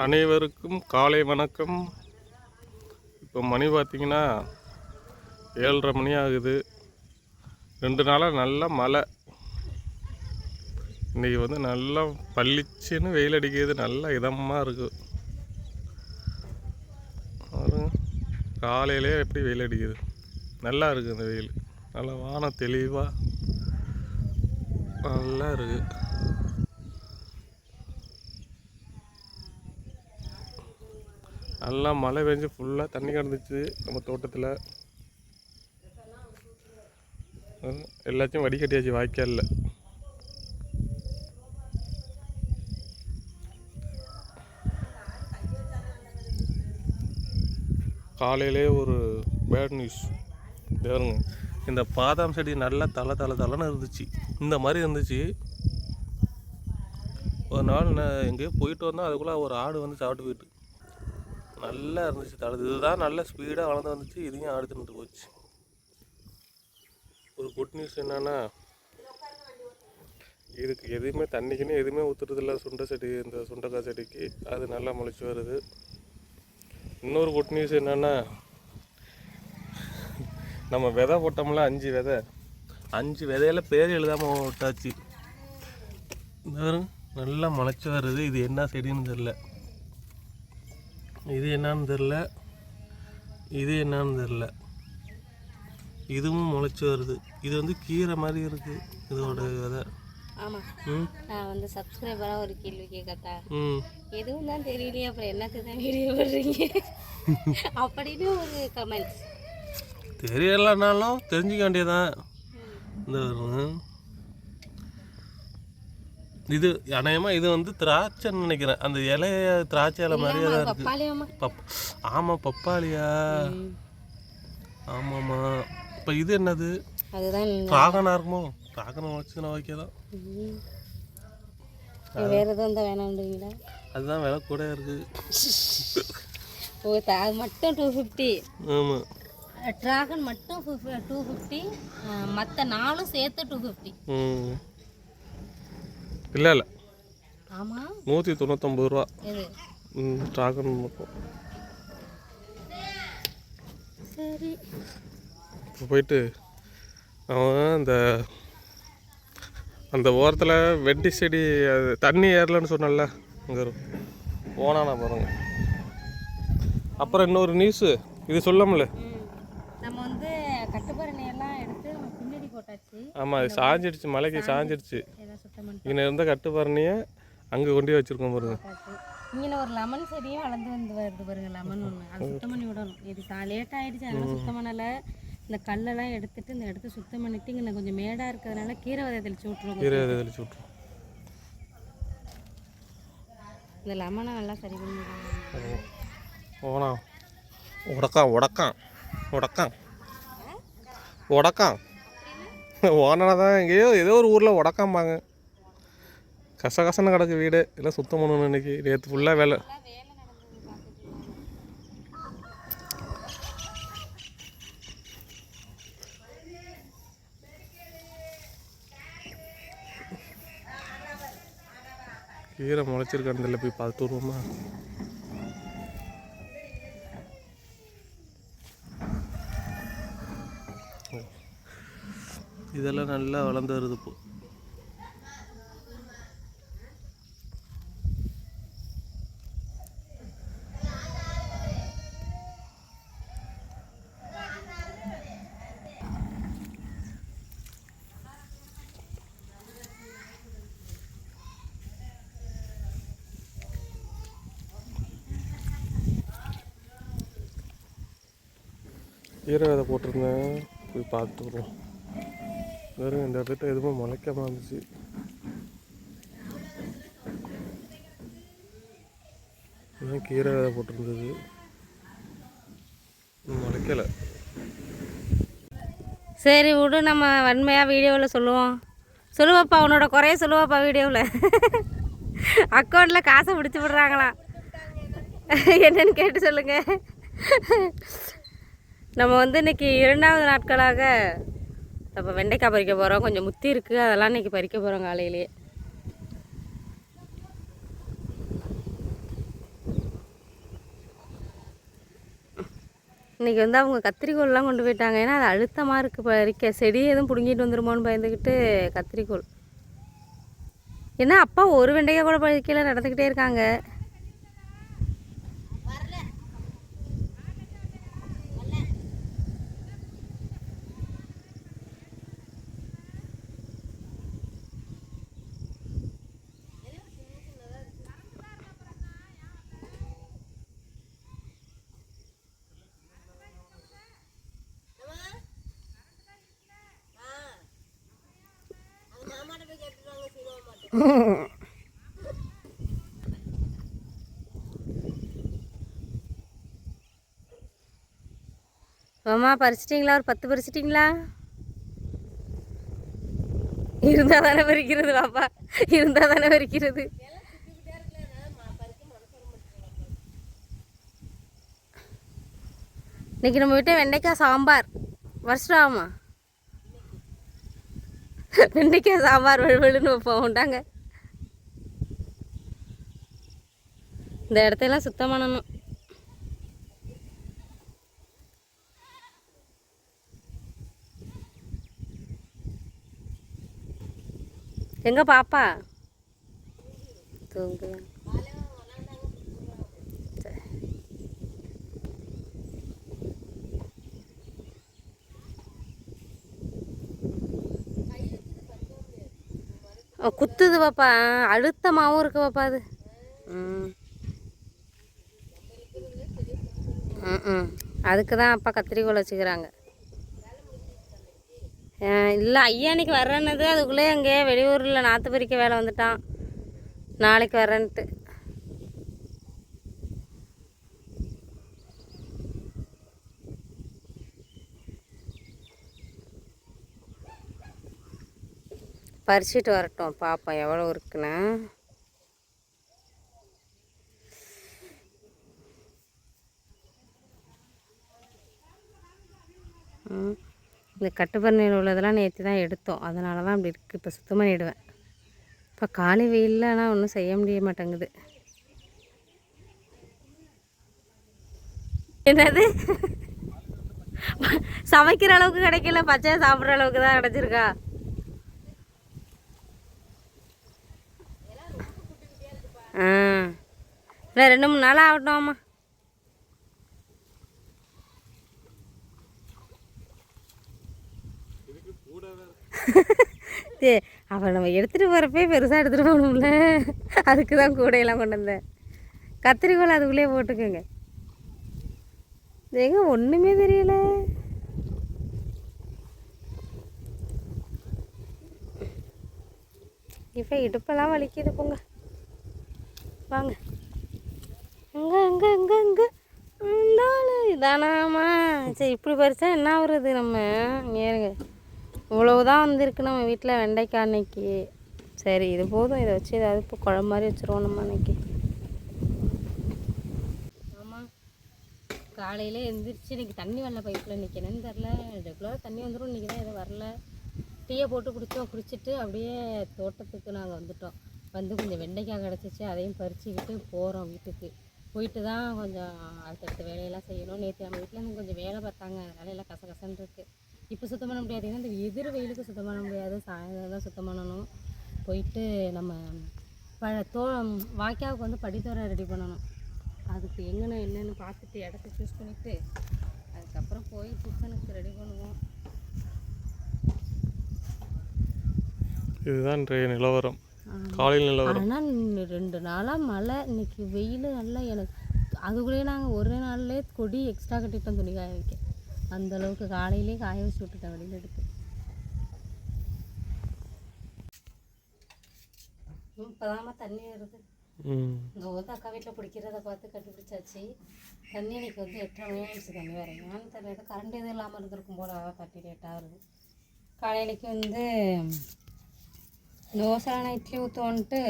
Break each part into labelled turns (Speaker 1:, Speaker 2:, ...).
Speaker 1: அனைவருக்கும் காலை வணக்கம். இப்போ மணி பார்த்தீங்கன்னா ஏழரை மணி ஆகுது. ரெண்டு நாளாக நல்ல மழை. இன்றைக்கி வந்து நல்லா பளிச்சுன்னு வெயில் அடிக்கிறது நல்லா இதமாக இருக்குது காலையிலே எப்படி வெயில் அடிக்குது. நல்லா இருக்குது இந்த வெயில். நல்லா வானம் தெளிவாக நல்லா இருக்குது நல்லா மழை பெஞ்சு ஃபுல்லாக தண்ணி கிடந்துச்சு நம்ம தோட்டத்தில். எல்லாத்தையும் வடிகட்டியாச்சு வாய்க்காலில் காலையிலே ஒரு பேட் நியூஸ் பாருங்க. இந்த பாதாம் செடி நல்லா தலை தலை தலைன்னு இருந்துச்சு. இந்த மாதிரி இருந்துச்சு. ஒரு நாள் நான் எங்கேயோ போயிட்டு வந்தால் அதுக்குள்ளே ஒரு ஆடு வந்து சாப்பிட்டு போயிட்டு. நல்லா இருந்துச்சு தழுது இதுதான் நல்ல ஸ்பீடாக வளர்ந்து வந்துச்சு. இதையும் அடுத்துட்டு போச்சு. ஒரு குட் நியூஸ் என்னன்னா இதுக்கு எதுவுமே தண்ணிக்குன்னு எதுவுமே ஊற்றுறதில்ல சுண்டை செடி இந்த சுண்டைக்காய் செடிக்கு அது நல்லா முளைச்சி வருது. இன்னொரு குட் நியூஸ் என்னன்னா நம்ம விதை போட்டோம்ல அஞ்சு விதை. அஞ்சு விதையில பேர் எழுதாமல் விட்டாச்சு நல்லா முளைச்சி வருது. இது என்ன செடின்னு தெரில இது என்னன்னு தெரில. இது என்னன்னு தெரில. இதுவும் முளைச்சி வருது. இது வந்து கீரை மாதிரி இருக்கு. இதோட விதை.
Speaker 2: ஆமாம் நான் வந்து சப்ஸ்கிரைபராக ஒரு கேள்வி கேட்கட்டா எதுவும் தான் தெரியலையே அப்புறம் என்னத்துக்கு தான் வீடியோ போடுறீங்க? அப்படின்னு ஒரு கமெண்ட்ஸ்
Speaker 1: தெரியலனாலும் தெரிஞ்சுக்க வேண்டியதான் இந்த. இது அநேகமாக இது வந்து திராட்சைன்னு நினைக்கிறேன். அந்த இலைய திராட்சை இலை மாதிரியே தான் இருக்கு. பப் ஆமாம் பப்பாளியா? ஆமாம்மா. இப்போ இது என்னது? டிராகனாக இருக்குமோ? டிராகனை வச்சு நான் வைக்கலாம்
Speaker 2: ம். வேற எதுவும் தான் வேணான்றீங்களா
Speaker 1: அதுதான் விலை கூட
Speaker 2: ஓ த- அது மட்டும் டூ ஃபிஃப்டி
Speaker 1: ஆமாம்
Speaker 2: ட்ராகன் மட்டும் டூ ஃபிஃப்டி மற்ற நாலும் சேர்த்து டூ ஃபிஃப்டி
Speaker 1: இல்லை இல்லை.
Speaker 2: ஆமாம்
Speaker 1: நூற்றி தொண்ணூத்தொம்பது ரூபா ம் டிராகன் மட்டும்.
Speaker 2: சரி.
Speaker 1: இப்போ போயிட்டு அவன் அந்த அந்த ஓரத்தில் வெட்டி செடி அது தண்ணி ஏறலன்னு சொன்னல அங்கே போனானா பாருங்க. அப்புறம் இன்னொரு நியூஸு இது சொல்லாமல.
Speaker 2: நம்ம வந்து கட்டுப்பரணி எல்லாம் எடுத்து பின்னாடி போட்டாச்சு.
Speaker 1: ஆமாம் அது சாஞ்சிடுச்சு மலைக்கு சாஞ்சிடுச்சு. இங்கே இருந்த கட்டுப்பரணியை அங்கே கொண்டு வச்சுருக்கோம் பாருங்க.
Speaker 2: இங்கே ஒரு லெமன் செடியும் வளர்ந்து வந்து வருது பாருங்க லெமன் ஒன்று அது சுத்தம் பண்ணி விடணும். இது லேட் ஆயிடுச்சு அதனால சுத்தம் பண்ணலை. இந்த கல்லெல்லாம் எடுத்துட்டு இந்த இடத்த சுத்தம் பண்ணிட்டு இங்கே கொஞ்சம் மேடாக இருக்கிறதுனால கீரை விதை தெளிச்சு விட்ருவோம்
Speaker 1: கீரை விதை தெளிச்சு விட்ருவோம்
Speaker 2: இந்த லெமனை நல்லா சரி பண்ணிடுவோம்
Speaker 1: ஓனா. உடக்கான் உடக்கான். உடக்கான். உடக்கான். ஓனனை தான் எங்கேயோ ஏதோ ஒரு ஊரில் உடக்காம்பாங்க. கசகசன்னு கிடக்கு வீடு. எல்லாம் சுத்தம் பண்ணணும் இன்னைக்கு நேற்று ஃபுல்லாக வேலை. கீரை முளைச்சிருக்கேன் தெரியல போய் பார்த்து வருவோமா? இதெல்லாம் நல்லா வளர்ந்து வருது இப்போ. ஈர விதை போட்டிருந்தேன். போய் பார்த்துட்டு வெறும் இந்த இடத்துல எதுவுமே முளைக்காமல் இருந்துச்சு. கீரை விதை போட்டிருந்தது. முளைக்கலை.
Speaker 2: சரி விடு நம்ம வன்மையாக வீடியோவில் சொல்லுவோம். சொல்லுவாப்பா உன்னோட குறைய சொல்லுவாப்பா வீடியோவில் அக்கௌண்ட்டில் காசை பிடிச்சி விடுறாங்களாம். என்னன்னு கேட்டு சொல்லுங்கள் நம்ம வந்து இன்றைக்கி இரண்டாவது நாட்களாக இப்போ வெண்டைக்காய் பறிக்க போகிறோம் கொஞ்சம் முத்தி இருக்குது அதெல்லாம் இன்றைக்கி பறிக்க போகிறோம் காலையிலேயே. இன்றைக்கி வந்து அவங்க கத்திரிக்கோள்லாம் கொண்டு போயிட்டாங்க. ஏன்னா அது அழுத்தமாக இருக்குது பறிக்க செடி எதுவும் பிடுங்கிட்டு வந்துருமோன்னு பயந்துக்கிட்டு கத்திரிக்கோள். ஏன்னா அப்பா ஒரு வெண்டைக்காய் கூட பறிக்கையில் நடந்துக்கிட்டே இருக்காங்க. மாமா பறிச்சிட்டிங்களா? ஒரு பத்து பறிச்சிட்டிங்களா? இருந்தால் தானே பறிக்கிறது பாப்பா. இருந்தால் தானே பறிக்கிறது. இன்னைக்கு நம்ம வீட்டை வெண்டைக்காய் சாம்பார். வருஷம் வெண்டைக்காய் சாம்பார் வழுவழுன்னு வைப்போம் உண்டாங்க. இந்த இடத்தையெல்லாம் சுத்தம் பண்ணணும். எங்கே பாப்பா? தூங்குவேன் குத்துது பாப்பா அழுத்தமாகவும் இருக்கு பாப்பா அது. ம். அதுக்கு தான் அப்பா கத்திரிக்கோள் வச்சுக்கிறாங்க. இல்லை ஐயானிக்கு இன்னைக்கு வர்றேன்னது அதுக்குள்ளே அங்கே வெளியூரில் நாற்று பறிக்க வேலை வந்துட்டான். நாளைக்கு வரேன்ட்டு பறிச்சிட்டு வரட்டும். பாப்பா எவ்வளோ இருக்குன்னு. இந்த கட்டுப்பண்ணையில் உள்ளதெல்லாம் நேற்று தான் எடுத்தோம். அதனால தான் அப்படி இருக்குது இப்போ சுத்தம் பண்ணிவிடுவேன் இப்போ காலை வெயிலில் ஆனால் ஒன்றும் செய்ய முடிய மாட்டேங்குது. என்னது? சமைக்கிற அளவுக்கு கிடைக்கல. பச்சை சாப்பிட்ற அளவுக்கு தான் கிடச்சிருக்கா ஆ இல்லை ரெண்டு மூணு நாள் ஆகட்டும் அம்மா தே அவள் நம்ம எடுத்துகிட்டு போகிறப்பே பெருசாக எடுத்துகிட்டு போகணும்ல. அதுக்கு தான் கூடையெல்லாம் கொண்டு வந்தேன். கத்திரிக்கோல் அதுக்குள்ளேயே போட்டுக்கோங்க. எங்க ஒன்றுமே தெரியல. இப்போ இடுப்பெல்லாம் வலிக்குது போங்க. வாங்க. அங்கே அங்கே அங்கே அங்கே இருந்தாலும் இதானாமா சரி இப்படி பறிச்சா என்ன வருது நம்ம? ஏறுங்க இவ்வளவுதான் வந்திருக்கு நம்ம வீட்டில் வெண்டைக்காய் அன்னைக்கு. சரி இது போதும். இதை வச்சு ஏதாவது இப்போ குழம்பு மாதிரி வச்சுருவோம் நம்ம அன்னைக்கு. ஆமாம் காலையில் எழுந்திரிச்சு இன்றைக்கி தண்ணி வரல பைப்பில். இன்றைக்கி என்னன்னு தெரில ரெகுலராக தண்ணி வந்துடும் இன்றைக்கி தான் எதுவும் வரல. டீயை போட்டு குடித்தோம் குடிச்சிட்டு அப்படியே தோட்டத்துக்கு நாங்கள் வந்துட்டோம். வந்து கொஞ்சம் வெண்டைக்காய் கிடச்சிச்சு. அதையும் பறிச்சுக்கிட்டு போகிறோம் வீட்டுக்கு. போயிட்டு தான் கொஞ்சம் அடுத்தடுத்த வேலையெல்லாம் செய்யணும். நேற்று நம்ம வீட்டில் இருந்து கொஞ்சம் வேலை பார்த்தாங்க. அதனால எல்லாம் கசகசன்னு இருக்குது இப்போ சுத்தம் பண்ண முடியாது. ஏன்னா இந்த எதிர் வெயிலுக்கு சுத்தம் பண்ண முடியாது. சாயந்தரம் தான் சுத்தம் பண்ணணும். போயிட்டு நம்ம ப தோ வாய்க்காவுக்கு வந்து படித்தோரை ரெடி பண்ணணும். அதுக்கு எங்கன்னு என்னென்னு பார்த்துட்டு இடத்த சூஸ் பண்ணிவிட்டு அதுக்கப்புறம் போய் டிஃபனுக்கு ரெடி பண்ணுவோம்.
Speaker 1: இதுதான் இன்றைய நிலவரம். காலையில் நிலவரம்
Speaker 2: ஆனால் ரெண்டு நாளாக மழை. இன்னைக்கு வெயில் நல்லா எனக்கு அதுக்குள்ளேயே நாங்கள் ஒரு நாள்லேயே கொடி எக்ஸ்ட்ரா கட்டிட்டோம் துணி காய வைக்க. அந்த அளவுக்கு காலையிலே காய வச்சு விட்டுட்டேன் வெளியில் எடுத்து. இப்போதாம்மா தண்ணி வருது.
Speaker 1: ம்.
Speaker 2: இந்த வந்து அக்கா வீட்டில் பிடிக்கிறத பார்த்து கண்டுபிடிச்சாச்சு. தண்ணி இன்னைக்கு வந்து எட்டரை மணி ஆயிடுச்சு தண்ணி வர ஏன்னு தெரியல கரண்ட் எதுவும் இல்லாமல் இருந்திருக்கும் போல தண்ணி லேட்டாக வருது. காலையிலைக்கு வந்து தோசைலாம் இட்லி ஊற்றுவோன்ட்டு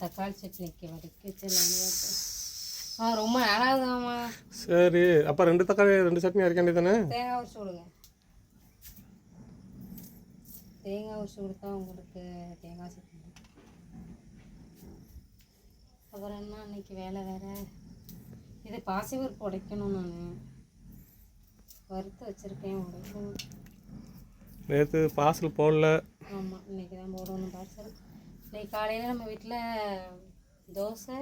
Speaker 2: தக்காளி சட்னிக்கு வதக்கி வச்சிடலான்னு ஆ ரொம்ப நாளாகுதாம்மா
Speaker 1: சரி அப்போ ரெண்டு தக்காளி ரெண்டு சட்னி அரைக்க வேண்டியதானே
Speaker 2: தேங்காய் உரிச்சு கொடுங்க. தேங்காய் உரிச்சு கொடுத்தா உங்களுக்கு தேங்காய் சட்னி. அப்புறம் என்ன அன்னைக்கு வேலை வேற? இது பாசிபருப்பு உடைக்கணும் நான். வறுத்து வச்சுருக்கேன் உடைக்கணும்.
Speaker 1: நேற்று பார்சல் போடல.
Speaker 2: ஆமாம் இன்னைக்கு தான் போடணும் பார்சல் இன்னைக்கு காலையில் நம்ம வீட்டில் தோசை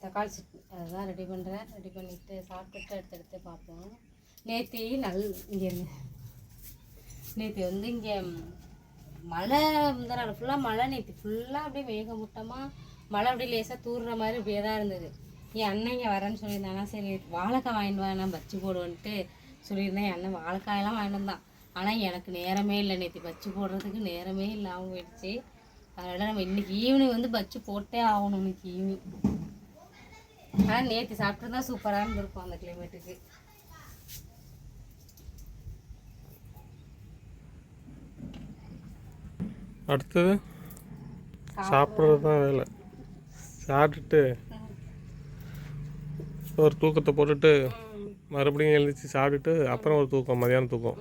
Speaker 2: தக்காளி சட்னி அதுதான் ரெடி பண்ணுறேன் ரெடி பண்ணிவிட்டு சாப்பிட்டுட்டு எடுத்து எடுத்து பார்ப்போம். நேற்று நல் இங்கே நேற்று வந்து இங்கே மழை இந்த நாள் ஃபுல்லாக மழை நேற்று ஃபுல்லாக அப்படியே மேகமூட்டமாக மழை அப்படியே லேசாக தூறுற மாதிரி இப்படியே தான் இருந்தது. என் அண்ணன் இங்கே வரேன்னு சொல்லியிருந்தாங்க சரி வாழைக்காய் வாங்கிட்டு வா நான் பச்சி போடுவேன்ட்டு சொல்லியிருந்தேன். என் அண்ணன் வாழைக்காயெல்லாம் வாங்கிட்டு வந்தான். ஆனால் எனக்கு நேரமே இல்லை நேற்று பச்சி போடுறதுக்கு நேரமே இல்லாமல் போயிடுச்சு. அதனால் நம்ம இன்னைக்கு ஈவினிங் வந்து பச்சி போட்டே ஆகணும் இன்னைக்கு ஈவினிங் ஆனால் நேற்று சாப்பிட்டு தான் சூப்பராக இருந்திருக்கும் அந்த கிளைமேட்டுக்கு
Speaker 1: அடுத்தது சாப்பிட்றது தான் வேலை. சாப்பிட்டுட்டு ஒரு தூக்கத்தை போட்டுட்டு மறுபடியும் எழுந்திரிச்சு சாப்பிட்டுட்டு அப்புறம் ஒரு தூக்கம் மதியானம் தூக்கம்.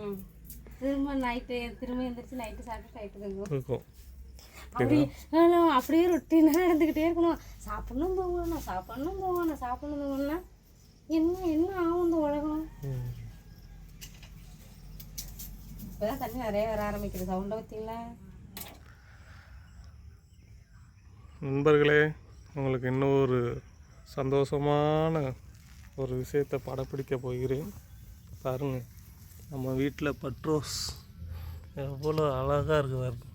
Speaker 2: திரும்ப நைட்டு திரும்ப எந்திரிச்சு நைட்டு சாப்பிட்டு நைட்டு தூங்கும்
Speaker 1: தூக்கம்
Speaker 2: அப்படி அப்படியே ரொட்டீனாக நடந்துக்கிட்டே இருக்கணும். சாப்பிடணும் தூங்கணும் சாப்பிடணும் தூங்கணும் சாப்பிடணும் தூங்கணும்னா என்ன என்ன ஆகும் இந்த உலகம். இப்போதான் தண்ணி நிறைய வர ஆரம்பிக்குது. சவுண்டை பார்த்தீங்களா
Speaker 1: நண்பர்களே உங்களுக்கு இன்னும் ஒரு சந்தோஷமான ஒரு விஷயத்தை படப்பிடிக்க போகிறேன். பாருங்க. நம்ம வீட்டில் பட்ரோஸ். எவ்வளோ அழகாக இருக்கு பாருங்க.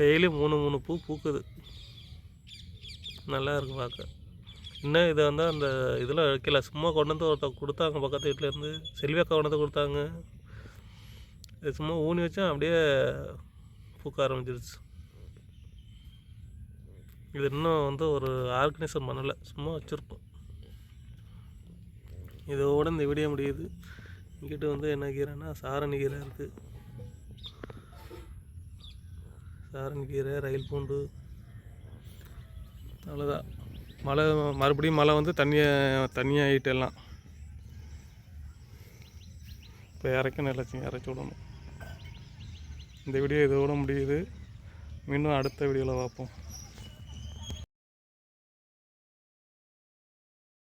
Speaker 1: டெய்லி மூணு மூணு பூ பூக்குது. நல்லா இருக்கு பார்க்க இன்னும் இதை வந்து அந்த இதில் வைக்கல. சும்மா கொண்டு வந்து ஒருத்தர் கொடுத்தாங்க பக்கத்து வீட்டிலேருந்து செல்வியக்கா கொண்டு வந்து கொடுத்தாங்க. இது சும்மா ஊனி வச்சா அப்படியே பூக்க ஆரம்பிச்சிருச்சு. இது இன்னும் வந்து ஒரு ஆர்கனைசேஷன் பண்ணலை. சும்மா வச்சுருக்கோம். இதோட இந்த வீடியோ முடியுது. இங்கிட்ட வந்து என்ன கீரைன்னா சாரணி கீரை இருக்குது சாரணி கீரை ரயில் பூண்டு. அவ்வளோதான் மழை மறுபடியும் மழை வந்து தண்ணியை தண்ணியாகிட்டு எல்லாம். இப்போ இறக்கணும் எல்லாத்தையும் இறச்சி விடணும். இந்த வீடியோ இதோட முடியுது. மீண்டும் அடுத்த வீடியோவில் பார்ப்போம்.